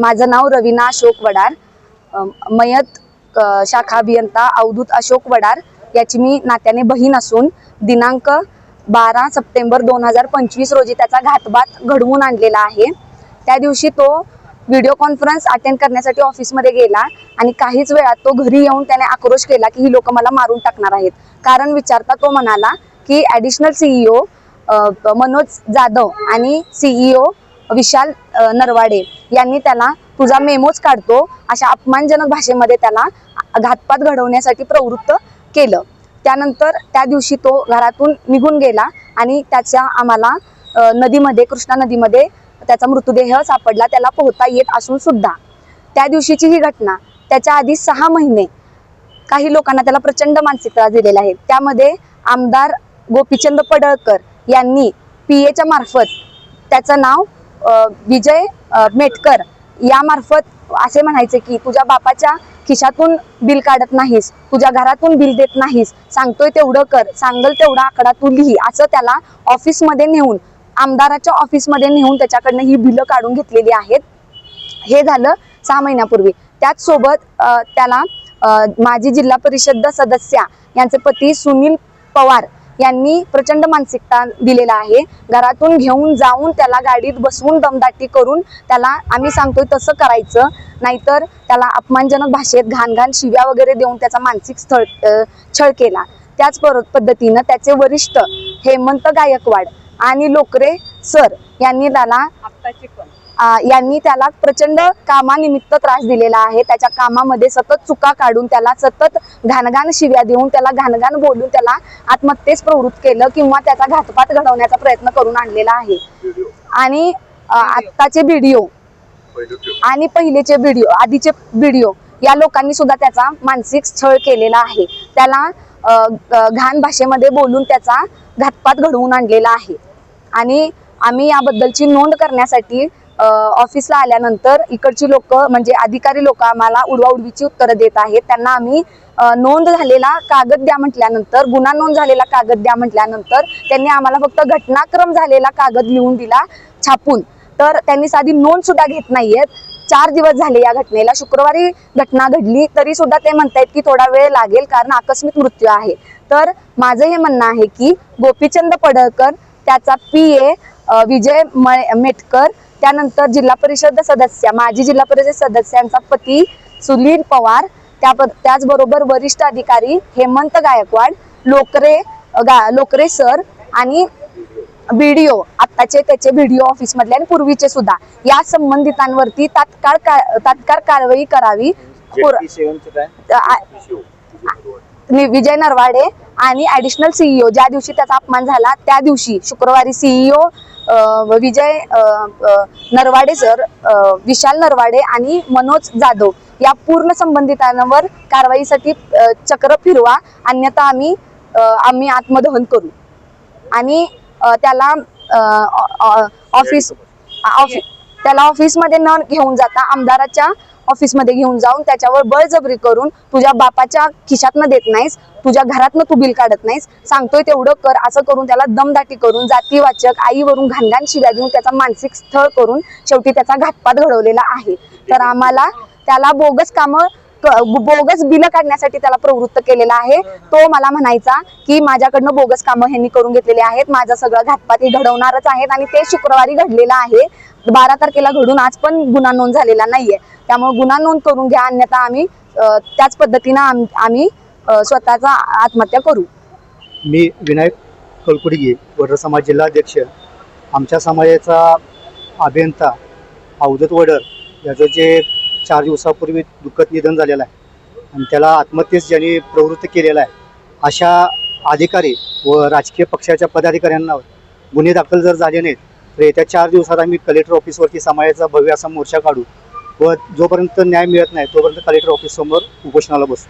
माझं नाव रवीना अशोक वडार. मयत शाखा अभियंता अवधूत अशोक वडार याची मी नात्याने बहीण असून दिनांक बारा सप्टेंबर दोन हजार पंचवीस रोजी त्याचा घातपात घडवून आणलेला आहे. त्या दिवशी तो व्हिडिओ कॉन्फरन्स अटेंड करण्यासाठी ऑफिसमध्ये गेला आणि काहीच वेळात तो घरी येऊन त्याने आक्रोश केला की ही लोक मला मारून टाकणार आहेत. कारण विचारता तो म्हणाला की ॲडिशनल सीईओ मनोज जाधव आणि सीईओ विशाल नरवाडे यांनी त्याला तुझा मेमोच काढतो अशा अपमानजनक भाषेमध्ये त्याला घातपात घडवण्यासाठी प्रवृत्त केलं. त्यानंतर त्या दिवशी तो घरातून निघून गेला आणि त्याच्या आम्हाला नदीमध्ये कृष्णा नदीमध्ये त्याचा मृतदेह सापडला त्याला पोहता येत असून सुद्धा. त्या दिवशीची ही घटना त्याच्या आधी सहा महिने काही लोकांना त्याला प्रचंड मानसिक त्रास दिलेला आहे. त्यामध्ये आमदार गोपीचंद पडळकर यांनी पी एच्या मार्फत त्याचं नाव विजय मेटकर यामार्फत असे म्हणायचे की तुझ्या बापाच्या खिशातून बिल काढत नाहीस तुझ्या घरातून बिल देत नाहीस सांगतोय तेवढं कर सांगल तेवढा आकडा तू लिही असं त्याला ऑफिसमध्ये नेऊन आमदाराच्या ऑफिसमध्ये नेऊन त्याच्याकडनं ही बिलं काढून घेतलेली आहेत. हे झालं सहा महिन्यापूर्वी. त्याचसोबत त्याला माजी जिल्हा परिषद सदस्या यांचे पती सुनील पवार यांनी प्रचंड मानसिकता दिलेला आहे. घरातून घेऊन जाऊन त्याला गाडीत बसवून दमदाटी करून त्याला आम्ही सांगतोय तसं करायचं. नाहीतर त्याला अपमानजनक भाषेत घाण घाण शिव्या वगैरे देऊन त्याचा मानसिक स्थळ छळ केला. त्याच पद्धतीनं त्याचे वरिष्ठ हेमंत गायकवाड आणि लोकरे सर यांनी त्याला यांनी त्याला प्रचंड कामानिमित्त त्रास दिलेला आहे. त्याच्या कामामध्ये सतत चुका काढून त्याला सतत घाणघाण शिव्या देऊन त्याला घाणघाण बोलून त्याला आत्महत्येस प्रवृत्त केलं किंवा त्याचा घातपात घडवण्याचा प्रयत्न करून आणलेला आहे. आणि आत्ताचे व्हिडिओ आणि पहिलेचे व्हिडिओ आधीचे व्हिडिओ या लोकांनी सुद्धा त्याचा मानसिक छळ केलेला आहे. त्याला घाण भाषेमध्ये बोलून त्याचा घातपात घडवून आणलेला आहे. आणि आम्ही याबद्दलची नोंद करण्यासाठी ऑफिसला आल्यानंतर इकडची लोक म्हणजे अधिकारी लोक आम्हाला उडवाउडवीची उत्तरं देत आहेत. त्यांना आम्ही नोंद झालेला कागद द्या म्हटल्यानंतर गुन्हा नोंद झालेला कागद द्या म्हटल्यानंतर त्यांनी आम्हाला फक्त घटनाक्रम झालेला कागद लिहून दिला छापून. तर त्यांनी साधी नोंद सुद्धा घेत नाहीयेत. चार दिवस झाले या घटनेला. शुक्रवारी घटना घडली तरी सुद्धा ते म्हणतायत की थोडा वेळ लागेल कारण आकस्मिक मृत्यू आहे. तर माझं हे म्हणणं आहे की गोपीचंद पडळकर त्याचा पी ए विजय मेटकर त्यानंतर जिल्हा परिषद सदस्य माजी जिल्हा परिषद सदस्यांचा पती सुनील पवार त्या त्याचबरोबर वरिष्ठ अधिकारी हेमंत गायकवाड लोकरे गा लोकरे सर आणि व्हिडिओ आत्ताचे त्याचे व्हिडिओ ऑफिस मधले आणि पूर्वीचे सुद्धा. या संबंधितांवरती तात्काळ तात्काळ कारवाई करावी. विजय नरवाडे आणि ऍडिशनल सीईओ ज्या दिवशी त्याचा अपमान झाला त्या दिवशी शुक्रवारी सीईओ विजय नरवाडे सर विशाल नरवाडे आणि मनोज जाधव या पूर्ण संबंधितांवर कारवाईसाठी चक्र फिरवा अन्यथा आम्ही आम्ही आत्मदहन करू. आणि त्याला ऑफिस ऑफि- त्याला ऑफिसमध्ये न घेऊन जाता आमदाराच्या ऑफिसमध्ये घेऊन जाऊन त्याच्यावर बळजबरी करून तुझ्या बापाच्या खिशातनं देत नाहीस तुझ्या घरातनं तू बिल काढत नाहीस. सांगतोय तेवढं कर असं करून त्याला दमदाटी करून जातीवाचक आईवरून घाणघाण शिव्या देऊन त्याचा मानसिक स्थळ करून शेवटी त्याचा घातपात घडवलेला आहे. तर आम्हाला त्याला बोगस कामं बोगस बिल काढण्यासाठी त्याला प्रवृत्त केलेला आहे. तो मला म्हणायचा की माझ्याकडनं बोगस कामं ह्यांनी करून घेतलेली आहेत. माझं सगळं घातपात घडवणारच आहेत आणि ते शुक्रवारी घडलेलं आहे. बारा तारखेला घडून आज पण गुन्हा नोंद झालेला नाहीये. त्यामुळे गुन्हा नोंद करून घ्या अन्यथा आम्ही त्याच पद्धतीनं आम- आम्ही स्वतःचा आत्महत्या करू. मी विनायक कलकुडगी वडर समाज जिल्हाध्यक्ष. आमच्या समाजाचा अभियंता अवधूत वडर याचं जे चार दिवसापूर्वी दुःखद निधन झालेलं आहे. आणि त्याला आत्महत्येस ज्यांनी प्रवृत्त केलेला आहे अशा अधिकारी व राजकीय पक्षाच्या पदाधिकाऱ्यांना गुन्हे दाखल जर झाले नाहीत तर येत्या चार दिवसात आम्ही कलेक्टर ऑफिसवरती समाजाचा भव्य असा मोर्चा काढू व जोपर्यंत न्याय मिळत नाही तोपर्यंत कलेक्टर ऑफिससमोर उपोषणाला बसू.